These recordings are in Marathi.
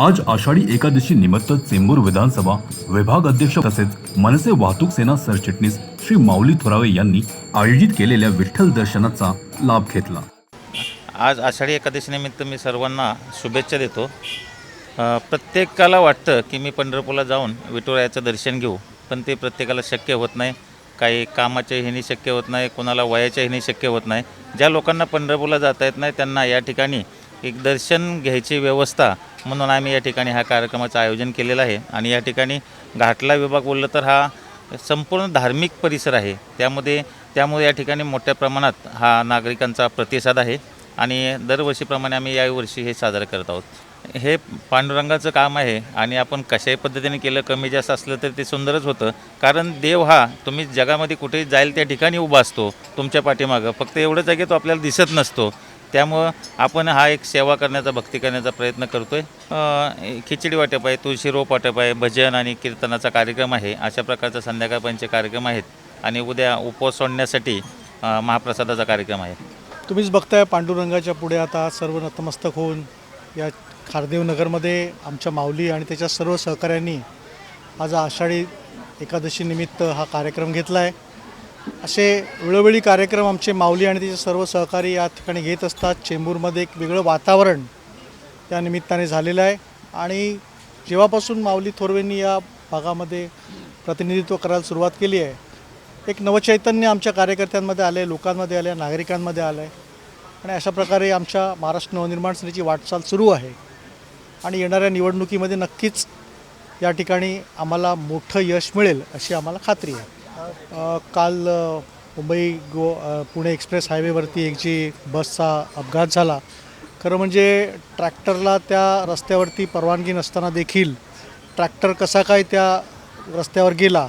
आज आषाढी एकादशी निमित्त चेंबूर विधानसभा विभाग अध्यक्ष तसेच मनसे वाहतूक सेना सरचिटणीस श्री माऊली थोरावे यांनी आयोजित केलेल्या विठ्ठल दर्शनाचा लाभ घेतला. आज आषाढी एकादशीनिमित्त मी सर्वांना शुभेच्छा देतो. प्रत्येकाला वाटतं की मी पंढरपूरला जाऊन विठुरायाचं दर्शन घेऊ पण ते प्रत्येकाला शक्य होत नाही. काही कामाच्या ह्यानी शक्य होत नाही कोणाला वयाच्या ह्यानी शक्य होत नाही. ज्या लोकांना पंढरपूरला जाता येत नाही त्यांना या ठिकाणी एक दर्शन घ्यायची व्यवस्था म्हणून आम्ही या ठिकाणी ह्या कार्यक्रमाचं आयोजन केलेलं आहे. आणि या ठिकाणी घाटला विभाग बोललं तर हा संपूर्ण धार्मिक परिसर आहे. त्यामध्ये त्यामुळे या ठिकाणी मोठ्या प्रमाणात हा नागरिकांचा प्रतिसाद आहे. आणि दरवर्षीप्रमाणे आम्ही यावर्षी हे साजरं करत आहोत. हे पांडुरंगाचं काम आहे आणि आपण कशाही पद्धतीने केलं कमी जास्त असलं तर ते सुंदरच होतं. कारण देव हा तुम्ही जगामध्ये कुठेही जाईल त्या ठिकाणी उभा असतो तुमच्या पाठीमागं. फक्त एवढंच आहे की तो आपल्याला दिसत नसतो. त्यामुळं आपण हा एक सेवा करण्याचा भक्ती करण्याचा प्रयत्न करतो आहे खिचडी वाटप आहे तुळशी रोप वाटप आहे भजन आणि कीर्तनाचा कार्यक्रम आहे. अशा प्रकारचा संध्याकाळपर्यंतचे कार्यक्रम आहेत. आणि उद्या उपवास सोडण्यासाठी महाप्रसादाचा कार्यक्रम आहे. तुम्हीच बघताय पांडुरंगाच्या पुढे आता सर्व नतमस्तक होऊन या खारदेवनगरमध्ये आमच्या माऊली आणि त्याच्या सर्व सहकाऱ्यांनी आज आषाढी एकादशीनिमित्त हा कार्यक्रम घेतला आहे असे वेळोवेळी कार्यक्रम आमचे माऊली आणि त्याचे सर्व सहकारी या ठिकाणी घेत असतात. चेंबूरमध्ये एक वेगळं वातावरण त्या निमित्ताने झालेलं आहे. आणि जेव्हापासून माऊली थोरवेंनी या भागामध्ये प्रतिनिधित्व करायला सुरुवात केली आहे एक नवचैतन्य आमच्या कार्यकर्त्यांमध्ये आलं आहे लोकांमध्ये आलं आहे नागरिकांमध्ये आलं आहे आणि अशा प्रकारे आमच्या महाराष्ट्र नवनिर्माण सेनेची वाटचाल सुरू आहे. आणि येणाऱ्या निवडणुकीमध्ये नक्कीच या ठिकाणी आम्हाला मोठं यश मिळेल अशी आम्हाला खात्री आहे. काल मुंबई गो पुणे एक्सप्रेस हायवेवरती एक जी बसचा अपघात झाला. खरं म्हणजे ट्रॅक्टरला त्या रस्त्यावरती परवानगी नसताना देखील ट्रॅक्टर कसा काय त्या रस्त्यावर गेला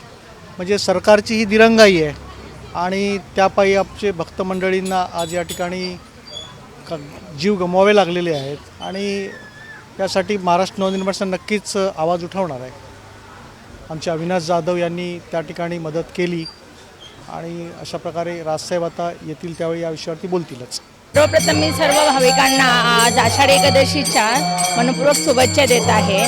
म्हणजे सरकारची ही दिरंगाई आहे. आणि त्यापायी आमचे भक्त मंडळींना आज या ठिकाणी जीव गमवावे लागलेले आहेत. आणि त्यासाठी महाराष्ट्र नवनिर्माण नक्कीच आवाज उठवणार आहे. आमचे अविनाश जाधव यांनी त्या ठिकाणी मदत केली. आणि अशा प्रकारे राजसाहेब आता येतील त्यावेळी या विषयावरती बोलतीलच. सर्वप्रथम मी सर्व भाविकांना आज आषाढी एकादशीच्या मनपूर्वक शुभेच्छा देत आहे.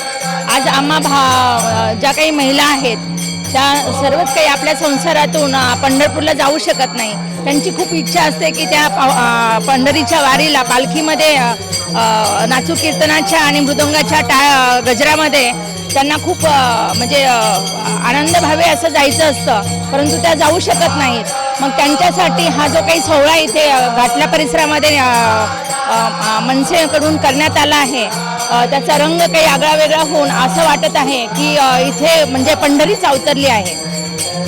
आज आम्हा भा ज्या काही महिला आहेत त्या सर्वच काही आपल्या संसारातून पंढरपूरला जाऊ शकत नाही. त्यांची खूप इच्छा असते की त्या पंढरीच्या वारीला पालखीमध्ये नाचू कीर्तनाच्या आणि मृदंगाच्या टा गजरामध्ये त्यांना खूप म्हणजे आनंद भावे असं जायचं असतं. परंतु त्या जाऊ शकत नाहीत. मग त्यांच्यासाठी हा जो काही सोहळा इथे घाटल्या घाटला परिसरामध्ये मनसेकडून करण्यात आला आहे त्याचा रंग काही आगळा वेगळा होऊन असं वाटत आहे की इथे म्हणजे पंढरीच अवतरली आहे.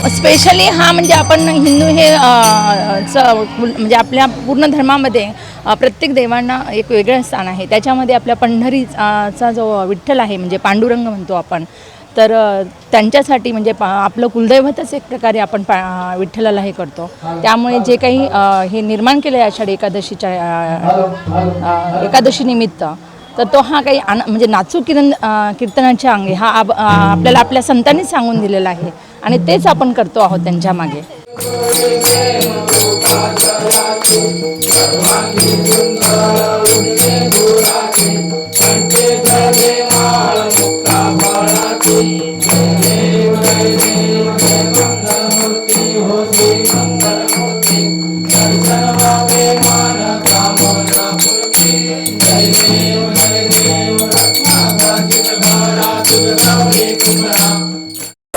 स्पेशली हा म्हणजे आपण हिंदू हे च म्हणजे आपल्या पूर्ण धर्मामध्ये प्रत्येक देवांना एक वेगळं स्थान आहे. त्याच्यामध्ये आपल्या पंढरीचा चा जो विठ्ठल आहे म्हणजे पांडुरंग म्हणतो आपण तर त्यांच्यासाठी म्हणजे पा आपलं कुलदैवतच एक प्रकारे आपण पा विठ्ठलाला हे करतो. त्यामुळे जे काही हे निर्माण केलं आहे आषाढी एकादशीच्या एकादशीनिमित्त एकादशी निमित्त तर तो हा काही आन म्हणजे नाचू किरण अ, कीर्तनाच्या अंगी हा आब- आपल्याला आपल्या संतांनीच सांगून दिलेला आहे. आणि तेच आपण करतो आहोत त्यांच्या मागे.